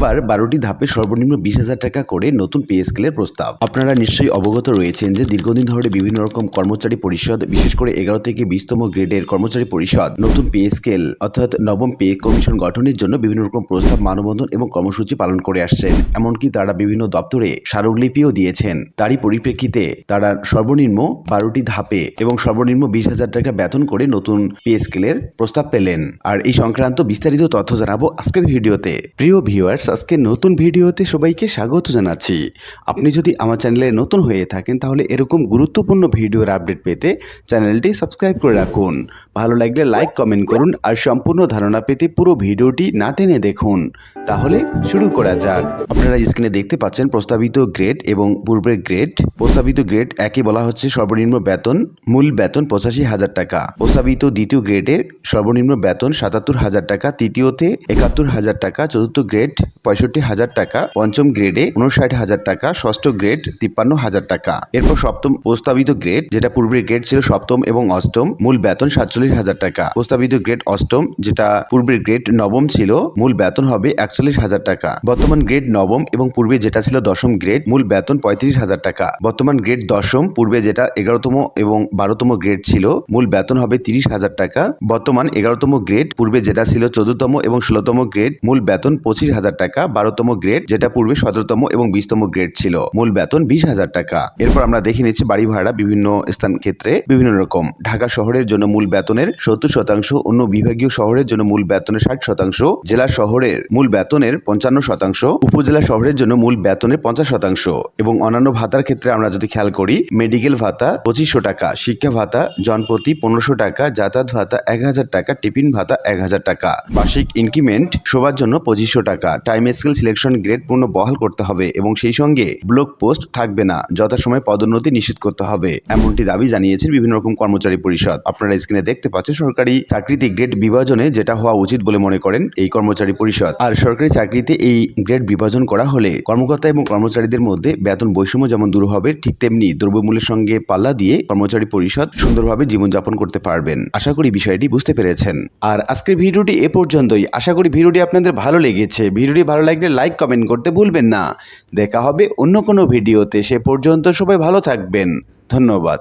এবার বারোটি ধাপে সর্বনিম্ন বিশ হাজার টাকা করে নতুন পে স্কেলের প্রস্তাব। আপনারা নিশ্চয়ই অবগত রয়েছেন যে দীর্ঘদিন ধরে বিভিন্ন রকম কর্মচারী পরিষদ, বিশেষ করে এগারো থেকে বিশতম গ্রেডের কর্মচারী পরিষদ, নতুন পে স্কেল অর্থাৎ নবম পে কমিশন গঠনের জন্য বিভিন্ন রকম প্রস্তাব মানবন্ধন এবং কর্মসূচি পালন করে আসছেন। এমনকি তারা বিভিন্ন দপ্তরে স্মারকলিপিও দিয়েছেন। তারই পরিপ্রেক্ষিতে তারা সর্বনিম্ন বারোটি ধাপে এবং সর্বনিম্ন বিশ হাজার টাকা বেতন করে নতুন পে স্কেলের প্রস্তাব পেলেন। আর এই সংক্রান্ত বিস্তারিত তথ্য জানাব আজকের ভিডিওতে। প্রিয় ভিউয়ার্স আজকে নতুন ভিডিওতে সবাইকে স্বাগত জানাচ্ছি। আপনি যদি আমার চ্যানেলে নতুন হয়ে থাকেন, তাহলে এরকম গুরুত্বপূর্ণ ভিডিওর আপডেট পেতে চ্যানেলটি সাবস্ক্রাইব করে রাখুন। ভালো লাগলে লাইক, কমেন্ট করুন আর সম্পূর্ণ ধারণা পেতে পুরো ভিডিওটি না টেনে দেখুন। তাহলে শুরু করা যাক। আপনারা স্ক্রিনে দেখতে পাচ্ছেন প্রস্তাবিত গ্রেড এবং পূর্বের গ্রেড প্রস্তাবিত গ্রেড একে বলা হচ্ছে সর্বনিম্ন বেতন, মূল বেতন পঁচাশি হাজার টাকা। প্রস্তাবিত দ্বিতীয় গ্রেডের সর্বনিম্ন বেতন সাতাত্তর হাজার টাকা, তৃতীয়তে একাত্তর হাজার টাকা, চতুর্থ গ্রেড পঁয়ষট্টি হাজার টাকা, পঞ্চম গ্রেডে উনষাট হাজার টাকা, ষষ্ঠ গ্রেড তিপ্পান্ন হাজার টাকা। এরপর সপ্তম প্রস্তাবিত গ্রেড যেটা পূর্বের গ্রেড ছিল সপ্তম এবং অষ্টম, মূল বেতন সাতচল্লিশ হাজার টাকা। প্রস্তাবিত গ্রেড অষ্টম, যেটা পূর্বের গ্রেড নবম ছিল, মূল বেতন হবে একচল্লিশ হাজার টাকা। বর্তমান গ্রেড নবম এবং পূর্বে যেটা ছিল দশম গ্রেড মূল বেতন পঁয়ত্রিশ হাজার টাকা। বর্তমান গ্রেড দশম, পূর্বে যেটা এগারোতম এবং বারোতম গ্রেড ছিল, মূল বেতন হবে তিরিশ হাজার টাকা। বর্তমান এগারোতম গ্রেড পূর্বে যেটা ছিল চোদ্দতম এবং ষোলোতম গ্রেড মূল বেতন পঁচিশ হাজার টাকা। বারোতম গ্রেড যেটা পূর্বে সতেরোতম এবং বিশতম গ্রেড ছিল। মূল বেতন বিশ হাজার টাকা। এরপর আমরা দেখে নিচ্ছি বাড়ি ভাড়া বিভিন্ন স্থান ক্ষেত্রে বিভিন্ন রকম। ঢাকা শহরের জন্য মূল বেতনের সত্তর শতাংশ, অন্য বিভাগীয় শহরের জন্য মূল বেতনের ষাট শতাংশ, জেলা শহরের মূল বেতনের পঞ্চান্ন শতাংশ, উপজেলা শহরের জন্য মূল বেতনের পঞ্চাশ শতাংশ এবং অন্যান্য ভাতার ক্ষেত্রে আমরা যদি খেয়াল করি মেডিকেল ভাতা পঁচিশশো টাকা, শিক্ষা ভাতা জনপ্রতি পনেরোশো টাকা, যাতায়াত ভাতা এক হাজার টাকা, টিফিন ভাতা এক হাজার টাকা। বার্ষিক ইনক্রিমেন্ট সবার জন্য পঁচিশশো টাকা। টাইম স্কেল সিলেকশন গ্রেড পূর্ণ বহাল করতে হবে এবং সেই সঙ্গে ব্লক পোস্ট থাকবে না, যথাসময়ে পদোন্নতি নিশ্চিত করতে হবে, এমনটি দাবি জানিয়েছেন বিভিন্ন রকম কর্মচারী পরিষদ। আপনারা স্ক্রিনে দেখতে পাচ্ছেন সরকারি চাকরিতে গ্রেড বিভাজনে যেটা হওয়া উচিত বলে মনে করেন এই কর্মচারী পরিষদ। আর সরকারি চাকরিতে এই গ্রেড বিভাজন করা হলে কর্মকর্তা এবং কর্মচারীদের মধ্যে বেতন বৈষম্য যেমন দূর হবে, ঠিক তেমনি দ্রব্যমূল্যের সঙ্গে পাল্লা দিয়ে কর্মচারী পরিষদ সুন্দরভাবে জীবনযাপন করতে পারবেন। আশা করি বিষয়টি বুঝতে পেরেছেন। আর আজকের ভিডিওটি এ পর্যন্তই। আশা করি ভিডিওটি আপনাদের ভালো লেগেছে। ভিডিওটি ভালো লাগলে লাইক কমেন্ট করতে ভুলবেন না। দেখা হবে অন্য কোনো ভিডিওতে সে পর্যন্ত সবাই ভালো থাকবেন। ধন্যবাদ।